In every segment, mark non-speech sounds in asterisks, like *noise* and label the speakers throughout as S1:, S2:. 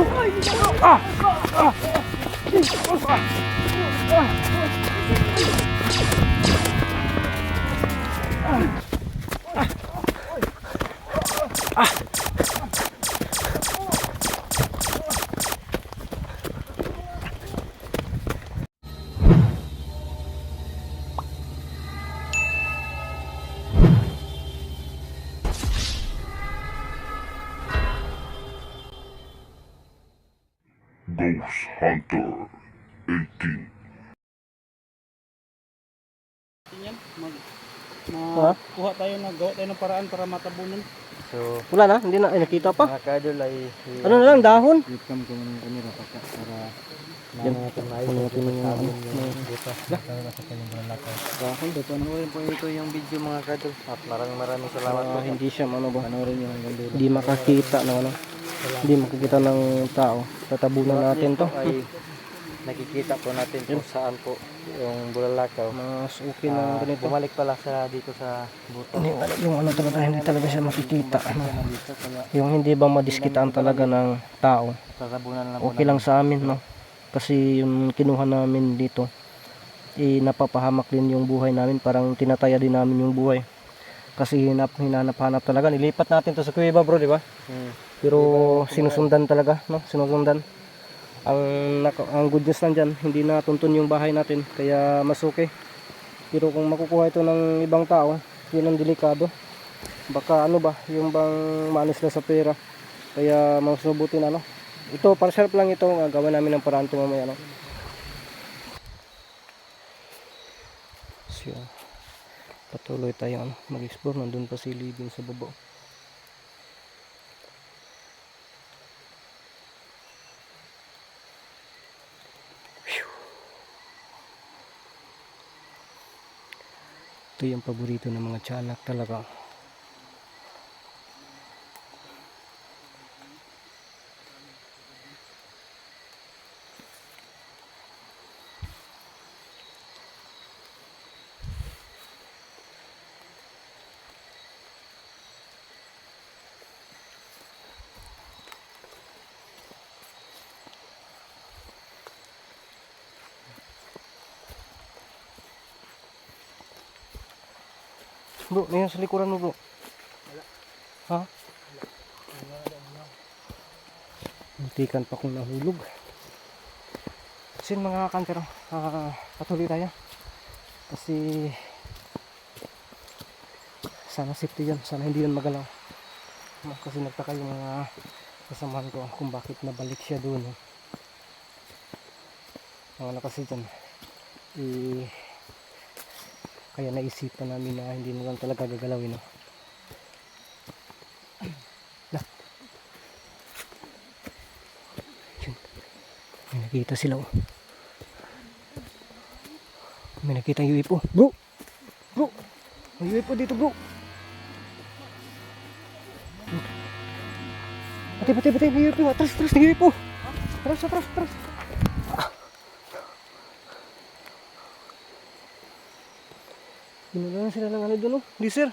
S1: Ah! Ah!
S2: Ghost Hunter 18.
S3: Yan, mag,
S1: Ha?
S3: kuha tayo na gawa tayo ng paraan para matabunan.
S4: So,
S1: Wala na, hindi na, ay nakita pa.
S4: mga kadol ay
S1: Ano na lang, dahon.
S4: welcome ko ng kamera para para
S1: Yan.
S4: natin na
S1: natin yung ano,
S4: yung balakaw.
S1: Dahon, dito.
S4: Panoorin po ito yung video mga kadol at maraming maraming salamat po.
S1: Ah, hindi siya, ano ba,
S4: Panoorin yung hanggang dulo.
S1: hindi makakita ng ano, hindi makikita ng tao. Tatabunan natin to.
S4: ay nakikita po natin kung saan po yung bulalakaw.
S1: Mas okay na
S4: Ah,
S1: ganito.
S4: bumalik pala sa dito sa buto.
S1: Ano, yung ano talaga, hindi talaga siya makikita. Ano, yung hindi ba madiskitaan talaga ng tao. Okay lang sa amin, no? Kasi yung kinuha namin dito, eh, napapahamak din yung buhay namin. Parang tinataya din namin yung buhay. Kasi hinap, hinanap-hanap talaga. Nilipat natin to sa kuweba bro, di ba?
S4: Hmm.
S1: Pero sinusundan talaga, no? Sinusundan. Ang, ang good news lang dyan, hindi na tuntun yung bahay natin. Kaya mas okay. Pero kung makukuha ito ng ibang tao, yun ang delikado. Baka ano ba, yung bang manis na sa pera. Kaya mas mabuti na, no? Ito, para sarap lang ito. ah, Gawa namin ng paraan ito mamaya, no? So. Patuloy tayo ano, mag-explore. Nandun pa si Libin sa baba. Ito yung paborito ng mga tiyanak talaga. Bro, may sa likuran mo bro. Ha? Muntikan pa kong nahulog. Yun mga kantero, ah, patuloy tayo. Kasi sana safety yan, sana hindi yan magalaw. Ah, Kasi nagtaka yung mga kasamahan ko kung bakit nabalik siya doon. Eh. Ang ano kasi dyan, eh, kaya naisipan namin na hindi na lang talaga gagalawin. No? *clears throat* May nakita sila. Oh. May nakita yung UFO. Bro! Bro! May UFO dito bro! Pati, pati, pati, may UFO. Atras, atras, may UFO. Atras, atras, atras. Ginagawa sila ng ano doon, oh. Di, sir.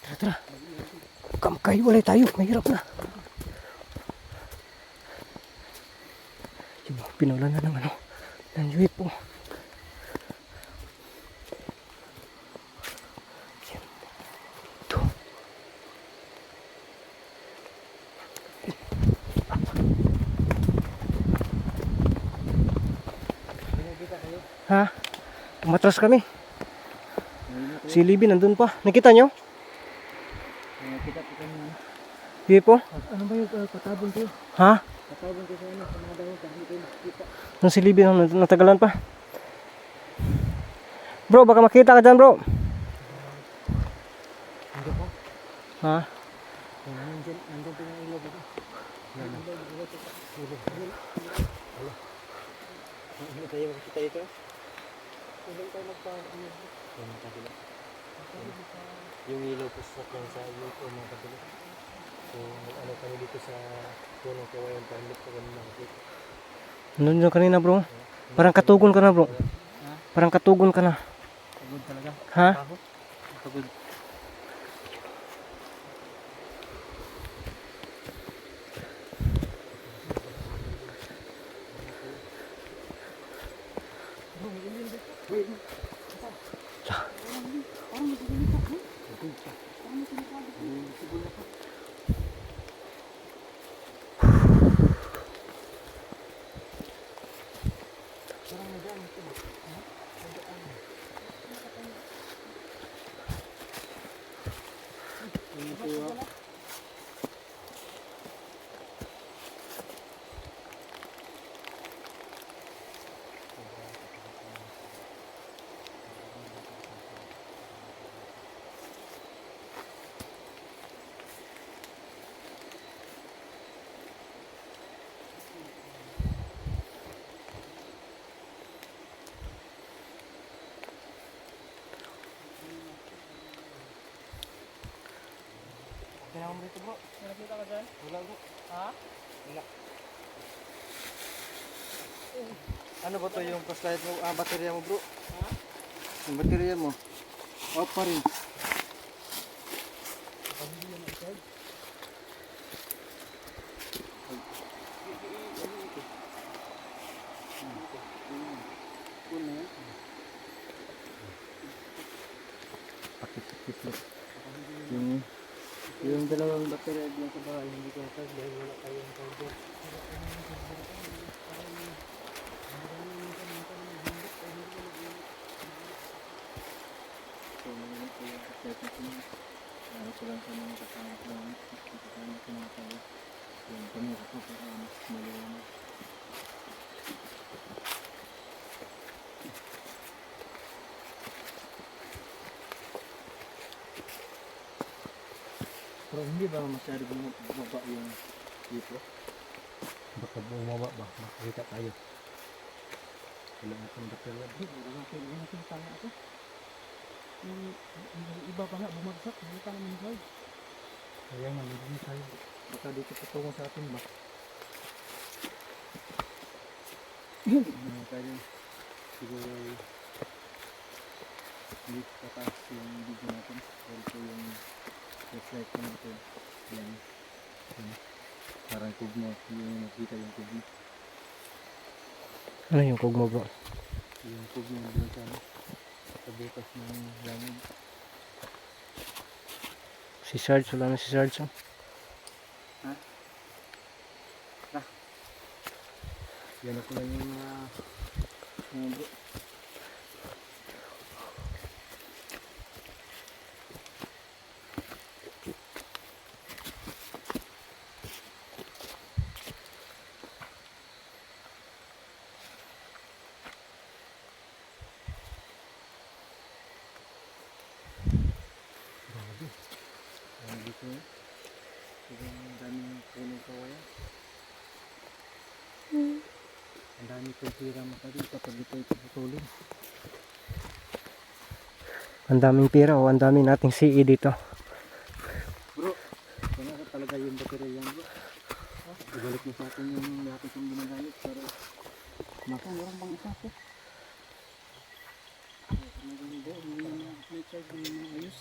S1: Tara, tara. Kamkay, walay tayo. Mahirap na. Yung pinula na ng ano. Ng UIP, oh. Ha? Tumatras kami. Si Libby nandun pa. Nakita nyo?
S4: Kita po kami ano.
S1: UIP, oh.
S4: Ano ba yung uh, katabon ko?
S1: Ha?
S4: Katabon ko sa ano, sa mga dahon kasi ito kita.
S1: Nung si Libby, natagalan pa. Bro, baka makita ka dyan, bro.
S4: Hindi po.
S1: Ha?
S4: Nandiyan, nandiyan po yung ilaw dito. Hindi tayo makikita ito. Hindi Yung kabila. Yung ilaw po sa kanya sa ilaw po mga kabila. So, ano kami dito sa punong kawayan para hindi po kami makikita.
S1: Nandun dyan kanina, bro. Parang katugon ka na, bro. Parang katugon ka na.
S4: Pagod talaga.
S1: Ha?
S4: Pagod. Pagod. Kaya dito bro.
S3: Nakita ka dyan?
S4: Wala bro.
S3: Ha?
S4: Ano ba to yung flashlight mo? Ah, baterya mo bro.
S3: Ha?
S4: Yung baterya mo. Off pa rin. Pero hindi ba masyado bumaba yung dito? Baka bumaba ba? Makikita tayo. Wala natin baterya. Wala natin, wala natin tanga ito. Yung, yung iba pa nga bumagsak, hindi pa naman tayo. Kaya hindi tayo. Baka dito patungo sa atin ba? Ano tayo? Siguro hindi pataas yung video natin. Yung ko natin. Yan. Yan. Parang kugmo. Yung nakita yung kugmo.
S1: Ano yung kugmo bro?
S4: Yung kugmo doon sa ano. Sa butas ng langit.
S1: Si Sarge, wala na si Sarge. Oh.
S4: Yan ako lang yung mga mga bro. Grabe. Ang dito eh. Sobrang daming puno kawaya. Ang dami kong tira makali kapag ito ay puputulin.
S1: Ang daming pira o ang daming nating CE dito.
S4: Bro, ka talaga yung baterya yan bro. Oh, ibalik mo sa akin yung lahat ng ginagamit para Naku, meron bang isa ko? Maganda, may, may charge mga ayos.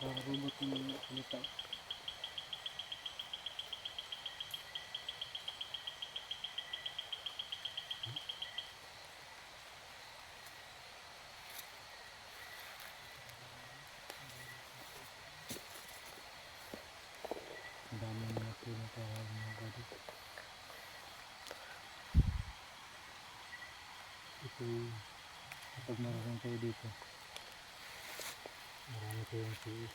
S4: Robot yung salita. Ang dami mga pinatawag mga yung kapag marunong kayo dito. Marami kayong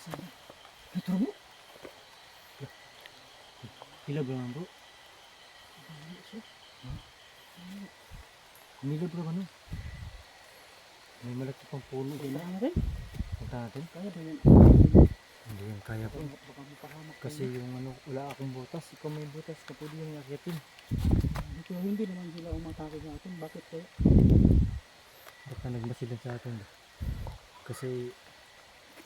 S4: siya. Ito mo? Hilag ba bro? Ba ano? May malaki pang puno. Ano rin? Punta natin. Kaya ba yun? Hindi yan kaya po. Kasi yung ano, wala akong butas. Ikaw may butas, kapag yung akitin.
S3: So hindi naman sila umatake sa atin. Bakit kaya?
S4: Baka nagmasilan sa atin. Kasi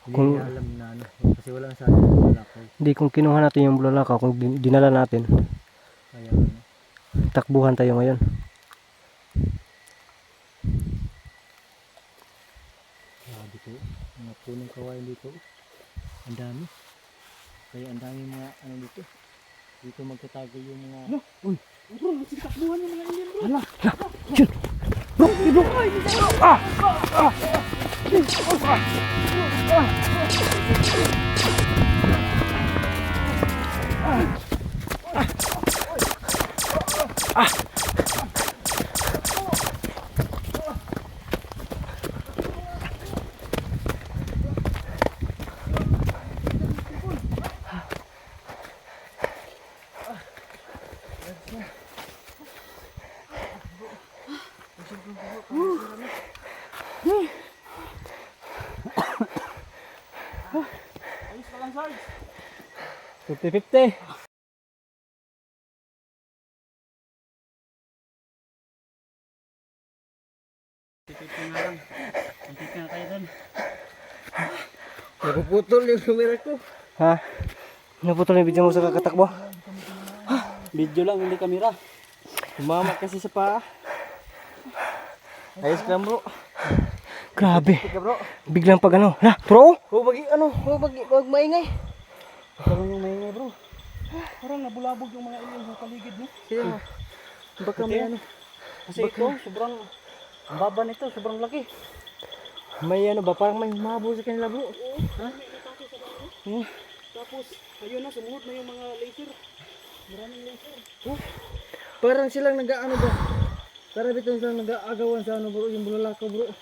S4: hindi
S1: Kung-
S4: alam na ano. Kasi wala sa atin wala ko.
S1: Hindi kung kinuha natin yung bulalakaw, kung din- dinala natin,
S4: Kaya ano.
S1: takbuhan tayo ngayon.
S4: Grabe to. Mga punong kawain dito. Ang dami. Kaya ang dami mga ano dito. Dito magtatago yung mga...
S3: Bro, nagsitakbuhan yung mga bro.
S1: Hala! Yun! Bro! Bro! Ah! Ah!
S3: Ayos ka lang Sarge.
S1: 50-50!
S3: Tipid ka lang. Kayo doon.
S4: Napuputol yung camera ko.
S1: Ha? Naputol yung video mo sa kakatakbo?
S3: Video lang, hindi kamera.
S4: Umama kasi sa paa. Ayos ka lang bro.
S1: Grabe!
S4: Tika bro.
S1: Biglang pag ano, hala, bro!
S4: Huwag bagi ano, huwag bagi, huwag maingay.
S3: Parang yung maingay bro. Parang nabulabog yung mga alien sa paligid no.
S4: Kaya, baka may ano.
S3: Kasi ito, sobrang ang baba nito, sobrang laki.
S4: May ano ba, parang may humabol sa kanila bro.
S3: Tapos, ayun na, sumuot na yung mga laser. Maraming laser.
S4: Parang silang nag-ano ba? Parang bitong silang nag-aagawan sa ano bro, yung bulalakaw bro.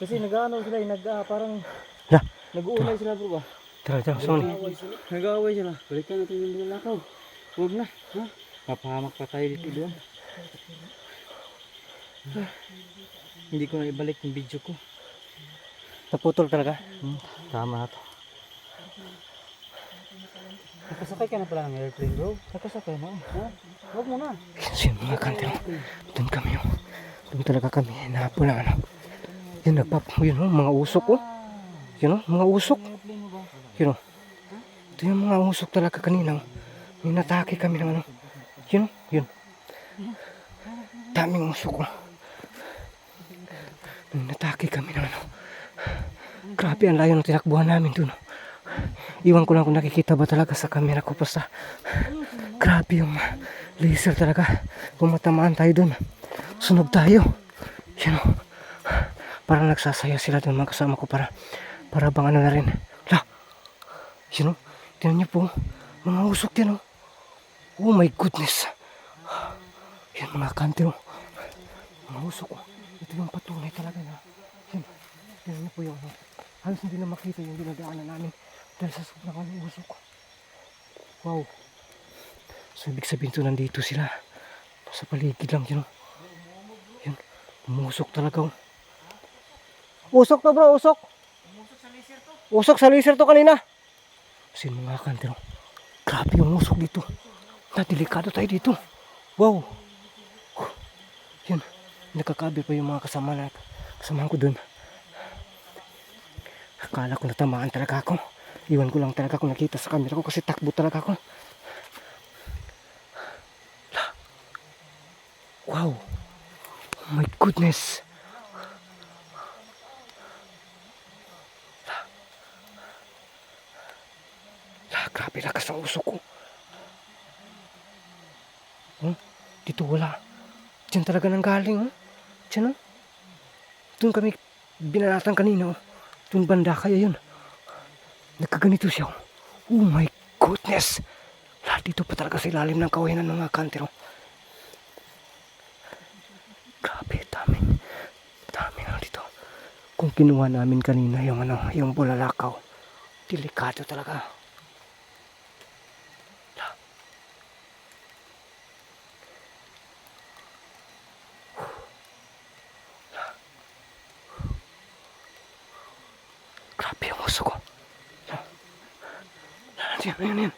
S4: Kasi nag-ano sila, eh, nag, ah, parang
S1: Hala,
S4: nag-uulay sila bro ba?
S1: tara, tara, sumali.
S4: Nag-aaway sila. Balikan natin yung bulalakaw. Huwag na. Ha? Papahamak pa tayo dito doon. Ah, Hindi ko na ibalik yung video ko.
S1: Naputol talaga.
S4: Tama na to. Nakasakay ka na pala ng airplane bro. Nakasakay na. Ha? Huwag mo na.
S1: Kasi yung mga kantero, doon kami yung, doon talaga kami, hinapo lang ano. Yun, nagpap, yun oh, mga usok oh. Yun oh, mga usok. Yun oh. Ito yung mga usok talaga kanina. oh. May natake kami ng ano. Yun oh, yun. Daming usok oh. May natake kami ng ano. Grabe ang layo ng tinakbuhan namin dun. oh. Iwan ko lang kung nakikita ba talaga sa camera ko basta grabe yung laser talaga. Kung tayo dun, sunog tayo. Yan o. Parang nagsasaya sila dun mga kasama ko para para bang ano na rin. La! Yan o. Tingnan niyo po. Mga usok din o. Oh my goodness. Yan mga kantero. Mga usok o. Ito yung patunay talaga na. Yan. Tingnan niyo po yung ano. Halos hindi na makita yung dinadaanan namin dahil sa sobrang ano, usok. Wow. So, ibig sabihin to nandito sila. Sa paligid lang, yun. Yun. Umusok talaga. oh. Usok to bro, usok. Usok sa laser to kanina. Kasi mga kantero. Grabe yung usok dito. Nadelikado tayo dito. Wow. Yun. Nakakabir pa yung mga kasama na kasamahan ko dun. Akala ko natamaan talaga ako. Iwan ko lang talaga kung nakita sa camera ko kasi takbo talaga ako. Wow. Oh my goodness. La, grabe lakas ang usok ko. Hmm? Dito wala. Diyan talaga nang galing. Oh. Diyan oh. Doon kami binalatan kanina. Oh. Doon banda kaya yun. Nagkaganito siya. oh. Oh my goodness. Lahat dito pa talaga sa ilalim ng kawayan ng mga kantero. Grabe, daming, daming ano dito. Kung kinuha namin kanina yung ano, yung bulalakaw, delikado talaga. La. La. Grabe yung uso ko. La. La, yan,